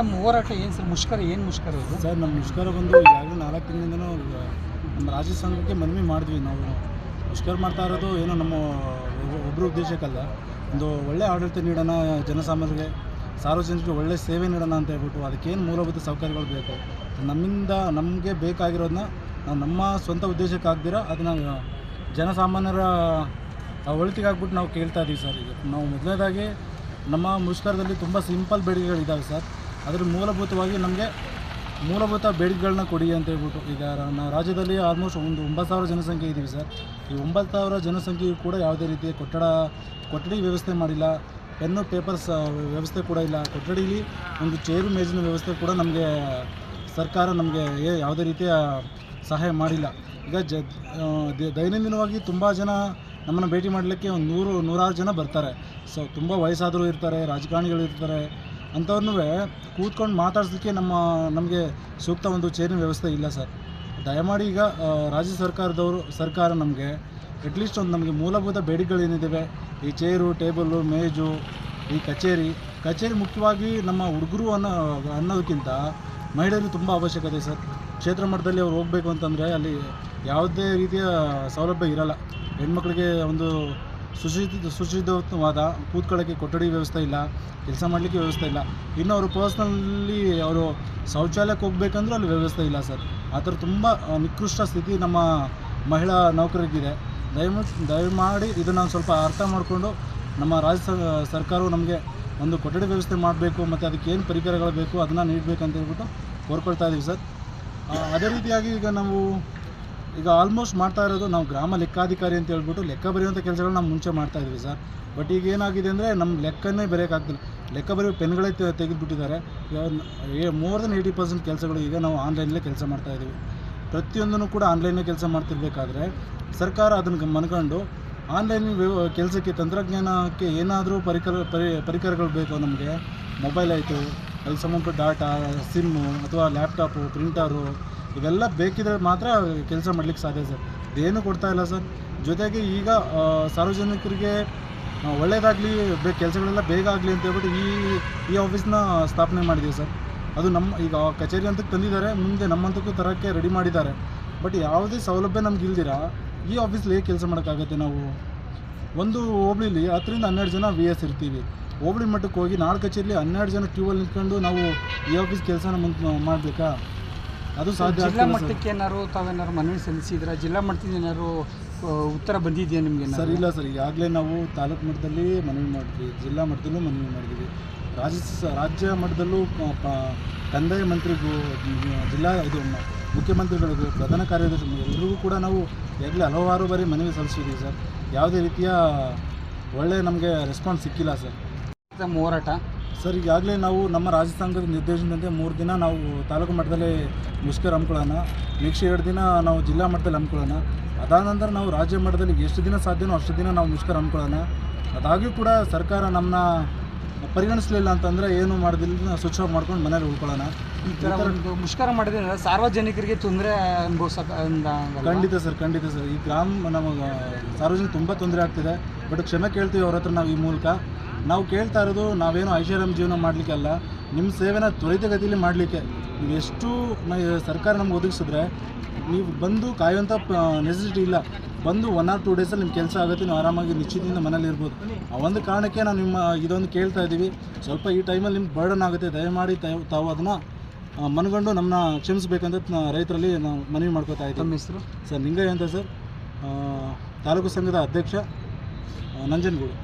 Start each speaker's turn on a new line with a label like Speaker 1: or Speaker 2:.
Speaker 1: ಹೋರಾಟ ಏನು ಸರ್? ಮುಷ್ಕರ, ಏನು ಮುಷ್ಕರ ಇದು?
Speaker 2: ಸರ್, ನಮ್ಮ ಮುಷ್ಕರ ಬಂದು ಈಗಾಗಲೇ ನಾಲ್ಕು ತಿಂಗಳಿಂದನೂ ನಮ್ಮ ರಾಜ್ಯ ಸಂಘಕ್ಕೆ ಮನವಿ ಮಾಡಿದ್ವಿ ನಾವು. ಮುಷ್ಕರ ಮಾಡ್ತಾ ಇರೋದು ಏನೋ ನಮ್ಮ ಒಬ್ಬ- ಒಬ್ಬರ ಉದ್ದೇಶಕ್ಕಲ್ಲ. ಒಂದು ಒಳ್ಳೆ ಆಡಳಿತ ನೀಡೋಣ, ಜನಸಾಮಾನ್ಯರಿಗೆ, ಸಾರ್ವಜನಿಕರಿಗೆ ಒಳ್ಳೆ ಸೇವೆ ನೀಡೋಣ ಅಂತ ಹೇಳ್ಬಿಟ್ಟು ಅದಕ್ಕೇನು ಮೂಲಭೂತ ಸೌಕರ್ಯಗಳು ಬೇಕು? ನಮ್ಮಿಂದ ನಮಗೆ ಬೇಕಾಗಿರೋದನ್ನ ನಾವು ನಮ್ಮ ಸ್ವಂತ ಉದ್ದೇಶಕ್ಕೆ ಅದನ್ನು ಜನಸಾಮಾನ್ಯರ ಒಳಿತಿಗೆ ಆಗ್ಬಿಟ್ಟು ನಾವು ಕೇಳ್ತಾ ಇದ್ದೀವಿ ಸರ್ ಈಗ. ನಾವು ಮೊದಲನೇದಾಗಿ ನಮ್ಮ ಮುಷ್ಕರದಲ್ಲಿ ತುಂಬ ಸಿಂಪಲ್ ಬೇಡಿಕೆಗಳಿದ್ದಾವೆ ಸರ್. ಅದ್ರ ಮೂಲಭೂತವಾಗಿ ನಮಗೆ ಮೂಲಭೂತ ಬೇಡಿಕೆಗಳನ್ನ ಕೊಡಿ ಅಂತ ಹೇಳ್ಬಿಟ್ಟು ಈಗ ನಮ್ಮ ರಾಜ್ಯದಲ್ಲಿ ಆಲ್ಮೋಸ್ಟ್ ಒಂದು ಒಂಬತ್ತು ಸಾವಿರ ಜನಸಂಖ್ಯೆ ಇದ್ದೀವಿ ಸರ್. ಈ ಒಂಬತ್ತು ಸಾವಿರ ಜನಸಂಖ್ಯೆಯು ಕೂಡ ಯಾವುದೇ ರೀತಿಯ ಕೊಠಡ, ಕೊಠಡಿ ವ್ಯವಸ್ಥೆ ಮಾಡಿಲ್ಲ. ಪೆನ್ನು, ಪೇಪರ್ಸ್ ವ್ಯವಸ್ಥೆ ಕೂಡ ಇಲ್ಲ. ಕೊಠಡಿಲಿ ಒಂದು ಚೇರು ಮೇಜಿನ ವ್ಯವಸ್ಥೆ ಕೂಡ ನಮಗೆ ಸರ್ಕಾರ ನಮಗೆ ಯಾವುದೇ ರೀತಿಯ ಸಹಾಯ ಮಾಡಿಲ್ಲ. ಈಗ ಜ ದೈನಂದಿನವಾಗಿ ತುಂಬ ಜನ ನಮ್ಮನ್ನು ಭೇಟಿ ಮಾಡಲಿಕ್ಕೆ ಒಂದು ನೂರು, ನೂರಾರು ಜನ ಬರ್ತಾರೆ. ಸೊ, ತುಂಬ ವಯಸ್ಸಾದರೂ ಇರ್ತಾರೆ, ರಾಜಕಾರಣಿಗಳು ಇರ್ತಾರೆ. ಅಂಥವ್ರನ್ನೂ ಕೂತ್ಕೊಂಡು ಮಾತಾಡ್ಸೋಕ್ಕೆ ನಮ್ಮ, ನಮಗೆ ಸೂಕ್ತ ಒಂದು ಚೇರಿನ ವ್ಯವಸ್ಥೆ ಇಲ್ಲ ಸರ್. ದಯಮಾಡಿ ಈಗ ರಾಜ್ಯ ಸರ್ಕಾರದವರು, ಸರ್ಕಾರ ನಮಗೆ ಅಟ್ಲೀಸ್ಟ್ ಒಂದು ನಮಗೆ ಮೂಲಭೂತ ಬೇಡಿಕೆಗಳೇನಿದ್ದಾವೆ ಈ ಚೇರು ಟೇಬಲ್ಲು ಮೇಜು, ಈ ಕಚೇರಿ ಕಚೇರಿ ಮುಖ್ಯವಾಗಿ ನಮ್ಮ ಹುಡುಗರು ಅನ್ನೋ, ಅನ್ನೋದಕ್ಕಿಂತ ಮಹಿಳೆಯರು ತುಂಬ ಅವಶ್ಯಕತೆ ಸರ್. ಕ್ಷೇತ್ರ ಮಟ್ಟದಲ್ಲಿ ಅವ್ರು ಹೋಗಬೇಕು ಅಂತಂದರೆ ಅಲ್ಲಿ ಯಾವುದೇ ರೀತಿಯ ಸೌಲಭ್ಯ ಇರಲ್ಲ. ಹೆಣ್ಮಕ್ಳಿಗೆ ಒಂದು ಸುಶಿಕ್ಷಿತ ಸುಶಿಕ್ಷಿತವಾದ ಕೂತ್ಕೊಳ್ಳೋಕ್ಕೆ ಕೊಠಡಿ ವ್ಯವಸ್ಥೆ ಇಲ್ಲ, ಕೆಲಸ ಮಾಡಲಿಕ್ಕೆ ವ್ಯವಸ್ಥೆ ಇಲ್ಲ. ಇನ್ನು ಅವರು ಪರ್ಸ್ನಲ್ಲಿ ಅವರು ಶೌಚಾಲಯಕ್ಕೆ ಹೋಗ್ಬೇಕಂದ್ರೂ ಅಲ್ಲಿ ವ್ಯವಸ್ಥೆ ಇಲ್ಲ ಸರ್. ಆ ಥರ ತುಂಬ ನಿಕೃಷ್ಟ ಸ್ಥಿತಿ ನಮ್ಮ ಮಹಿಳಾ ನೌಕರರಿಗಿದೆ. ದಯಮಾಡಿ ದಯಮಾಡಿ ಇದನ್ನು ಸ್ವಲ್ಪ ಅರ್ಥ ಮಾಡಿಕೊಂಡು ನಮ್ಮ ರಾಜ್ಯ ಸರ್ಕಾರವು ನಮಗೆ ಒಂದು ಕೊಠಡಿ ವ್ಯವಸ್ಥೆ ಮಾಡಬೇಕು ಮತ್ತು ಅದಕ್ಕೆ ಏನು ಪರಿಕರಗಳು ಬೇಕು ಅದನ್ನು ನೀಡಬೇಕಂತ ಹೇಳ್ಬಿಟ್ಟು ಕೋರ್ಕೊಳ್ತಾ ಇದ್ದೀವಿ ಸರ್. ಅದೇ ರೀತಿಯಾಗಿ ಈಗ ನಾವು ಈಗ ಆಲ್ಮೋಸ್ಟ್ ಮಾಡ್ತಾ ಇರೋದು ನಾವು ಗ್ರಾಮ ಲೆಕ್ಕಾಧಿಕಾರಿ ಅಂತ ಹೇಳ್ಬಿಟ್ಟು ಲೆಕ್ಕ ಬರೆಯುವಂಥ ಕೆಲಸಗಳನ್ನ ನಾವು ಮುಂಚೆ ಮಾಡ್ತಾ ಇದ್ವಿ ಸರ್. ಬಟ್ ಈಗ ಏನಾಗಿದೆ ಅಂದರೆ ನಮ್ಮ ಲೆಕ್ಕನೇ ಬರೆಯೋಕ್ಕಾಗ್ತಿಲ್ಲ ಲೆಕ್ಕ ಬರೆಯೋ ಪೆನ್ಗಳೇ ತೆಗೆದುಬಿಟ್ಟಿದ್ದಾರೆ. ಮೋರ್ ದೆನ್ ಏಯ್ಟಿ ಪರ್ಸೆಂಟ್ ಕೆಲಸಗಳು ಈಗ ನಾವು ಆನ್ಲೈನಲ್ಲೇ ಕೆಲಸ ಮಾಡ್ತಾ ಇದ್ದೀವಿ. ಪ್ರತಿಯೊಂದನ್ನು ಕೂಡ ಆನ್ಲೈನೇ ಕೆಲಸ ಮಾಡ್ತಿರ್ಬೇಕಾದ್ರೆ ಸರ್ಕಾರ ಅದನ್ನು ಮನ್ಕೊಂಡು ಆನ್ಲೈನ್ ಕೆಲಸಕ್ಕೆ ತಂತ್ರಜ್ಞಾನಕ್ಕೆ ಏನಾದರೂ ಪರಿಕರ ಪರಿ ಪರಿಕರಗಳು ಬೇಕು ನಮಗೆ ಮೊಬೈಲ್ ಆಯಿತು, ಅಲ್ಲಿ ಸಂಬಂಧಪಟ್ಟ ಡಾಟಾ ಸಿಮ್ಮು ಅಥವಾ ಲ್ಯಾಪ್ಟಾಪು ಪ್ರಿಂಟರು ಇವೆಲ್ಲ ಬೇಕಿದ್ರೆ ಮಾತ್ರ ಕೆಲಸ ಮಾಡ್ಲಿಕ್ಕೆ ಸಾಧ್ಯ ಸರ್. ಇದೇನು ಕೊಡ್ತಾ ಇಲ್ಲ ಸರ್. ಜೊತೆಗೆ ಈಗ ಸಾರ್ವಜನಿಕರಿಗೆ ಒಳ್ಳೆಯದಾಗಲಿ ಬೇ, ಕೆಲಸಗಳೆಲ್ಲ ಬೇಗ ಆಗಲಿ ಅಂತ ಹೇಳ್ಬಿಟ್ಟು ಈ ಈ ಆಫೀಸ್ನ ಸ್ಥಾಪನೆ ಮಾಡಿದ್ದೀವಿ ಸರ್. ಅದು ನಮ್ಮ, ಈಗ ಕಚೇರಿ ಅಂತ ತಂದಿದ್ದಾರೆ. ಮುಂದೆ ನಮ್ಮಂತಕ್ಕೂ ತರೋಕ್ಕೆ ರೆಡಿ ಮಾಡಿದ್ದಾರೆ. ಬಟ್ ಯಾವುದೇ ಸೌಲಭ್ಯ ನಮ್ಗೆ ಇಲ್ದಿರ, ಈ ಆಫೀಸಲ್ಲಿ ಹೇಗೆ ಕೆಲಸ ಮಾಡೋಕ್ಕಾಗತ್ತೆ ನಾವು. ಒಂದು ಹೋಬಳಿಲಿ ಹತ್ತರಿಂದ ಹನ್ನೆರಡು ಜನ ವಿ ಎಸ್ ಇರ್ತೀವಿ. ಹೋಬಳಿ ಮಟ್ಟಕ್ಕೆ ಹೋಗಿ ನಾಲ್ಕು ಕಚೇರಿಲಿ ಹನ್ನೆರಡು ಜನ ಕ್ಯೂವಲ್ಲಿ ನಿಂತ್ಕೊಂಡು ನಾವು ಈ ಆಫೀಸ್ ಕೆಲಸನ ಮುಂದೆ ಮಾಡಬೇಕಾ? ಅದು ಸಾಧ್ಯ
Speaker 1: ಜಿಲ್ಲಾ ಮಟ್ಟಕ್ಕೆ ಏನಾರು ತಾವೇನಾದ್ರು ಮನವಿ ಸಲ್ಲಿಸಿದ್ರ? ಜಿಲ್ಲಾ ಮಟ್ಟದಿಂದ ಏನಾರು ಉತ್ತರ ಬಂದಿದೆಯಾ ನಿಮಗೆ
Speaker 2: ಸರ್ ಇಲ್ಲ ಸರ್. ಈಗಾಗಲೇ ನಾವು ತಾಲೂಕು ಮಟ್ಟದಲ್ಲಿ ಮನವಿ ಮಾಡಿದ್ವಿ. ಜಿಲ್ಲಾ ಮಟ್ಟದಲ್ಲೂ ಮನವಿ ಮಾಡಿದ್ವಿ. ರಾಜ್ಯ ರಾಜ್ಯ ಮಟ್ಟದಲ್ಲೂ ಕಂದಾಯ ಮಂತ್ರಿಗೂ ಜಿಲ್ಲಾ ಇದು ಮುಖ್ಯಮಂತ್ರಿಗಳಿಗೂ ಪ್ರಧಾನ ಕಾರ್ಯದರ್ಶಿ ಎಲ್ರಿಗೂ ಕೂಡ ನಾವು ಈಗಲೇ ಹಲವಾರು ಬಾರಿ ಮನವಿ ಸಲ್ಲಿಸಿದ್ದೀವಿ ಸರ್. ಯಾವುದೇ ರೀತಿಯ ಒಳ್ಳೆಯ ನಮಗೆ ರೆಸ್ಪಾನ್ಸ್ ಸಿಕ್ಕಿಲ್ಲ ಸರ್.
Speaker 1: ಹೋರಾಟ.
Speaker 2: ಸರ್ ಈಗಾಗಲೇ ನಾವು ನಮ್ಮ ರಾಜ್ಯ ಸಂಘದ ನಿರ್ದೇಶನದಂತೆ ಮೂರು ದಿನ ನಾವು ತಾಲೂಕು ಮಟ್ಟದಲ್ಲಿ ಮುಷ್ಕರ ಹಮ್ಮಿಕೊಳ್ಳೋಣ. ನೆಕ್ಸ್ಟ್ ಎರಡು ದಿನ ನಾವು ಜಿಲ್ಲಾ ಮಟ್ಟದಲ್ಲಿ ಹಮ್ಮಿಕೊಳ್ಳೋಣ. ಅದಾದ ನಂತರ ನಾವು ರಾಜ್ಯ ಮಟ್ಟದಲ್ಲಿ ಎಷ್ಟು ದಿನ ಸಾಧ್ಯನೋ ಅಷ್ಟು ದಿನ ನಾವು ಮುಷ್ಕರ ಹಮ್ಮಿಕೊಳ್ಳೋಣ. ಅದಾಗಿಯೂ ಕೂಡ ಸರ್ಕಾರ ನಮ್ಮನ್ನ ಪರಿಗಣಿಸಲಿಲ್ಲ ಅಂತಂದರೆ ಏನು ಮಾಡೋದಿಲ್ಲ ಸ್ವಚ್ಛ ಆಫ್ ಮಾಡ್ಕೊಂಡು ಮನೇಲಿ ಉಳ್ಕೊಳ್ಳೋಣ.
Speaker 1: ಈ ಥರ ಮುಷ್ಕರ ಮಾಡಿದ್ರೆ ಸಾರ್ವಜನಿಕರಿಗೆ ತೊಂದರೆ ಅನುಭವಿಸಕ
Speaker 2: ಖಂಡಿತ ಸರ್ ಖಂಡಿತ ಸರ್. ಈ ಗ್ರಾಮ ನಮಗೆ ಸಾರ್ವಜನಿಕ ತುಂಬ ತೊಂದರೆ ಆಗ್ತಿದೆ. ಬಟ್ ಕ್ಷಮೆ ಕೇಳ್ತೀವಿ ಅವ್ರ ಹತ್ರ ನಾವು ಈ ಮೂಲಕ. ನಾವು ಕೇಳ್ತಾ ಇರೋದು ನಾವೇನು ಐಷಾರಾಮ್ ಜೀವನ ಮಾಡಲಿಕ್ಕೆ ಅಲ್ಲ ನಿಮ್ಮ ಸೇವೆನ ತ್ವರಿತಗತಿಯಲ್ಲಿ ಮಾಡಲಿಕ್ಕೆ. ನೀವು ಎಷ್ಟು ಸರ್ಕಾರ ನಮ್ಗೆ ಒದಗಿಸಿದ್ರೆ ನೀವು ಬಂದು ಕಾಯುವಂಥ ನೆಸೆಸಿಟಿ ಇಲ್ಲ. ಬಂದು ಒನ್ ಆರ್ ಟೂ ಡೇಸಲ್ಲಿ ನಿಮ್ಮ ಕೆಲಸ ಆಗುತ್ತೆ ನೀವು ಆರಾಮಾಗಿ ನಿಶ್ಚಿತದಿಂದ ಮನೇಲಿ ಇರ್ಬೋದು. ಆ ಒಂದು ಕಾರಣಕ್ಕೆ ನಾವು ನಿಮ್ಮ ಇದೊಂದು ಕೇಳ್ತಾ ಇದ್ದೀವಿ. ಸ್ವಲ್ಪ ಈ ಟೈಮಲ್ಲಿ ನಿಮ್ಗೆ ಬರ್ಡನ್ ಆಗುತ್ತೆ. ದಯಮಾಡಿ ತಾವು ತಾವು ಅದನ್ನು ಮನಗಂಡು ನಮ್ಮನ್ನ ಕ್ಷಮಿಸಬೇಕಂತ ರೈತರಲ್ಲಿ ನಾವು ಮನವಿ ಮಾಡ್ಕೋತಾ ಇದ್ದೀವಿ.
Speaker 1: ತಮ್ಮ ಹೆಸರು?
Speaker 2: ಸರ್ ನಿಂಗಯ್ಯ ಅಂತ ಸರ್. ತಾಲೂಕು ಸಂಘದ ಅಧ್ಯಕ್ಷ ನಂಜನಗೂಡು.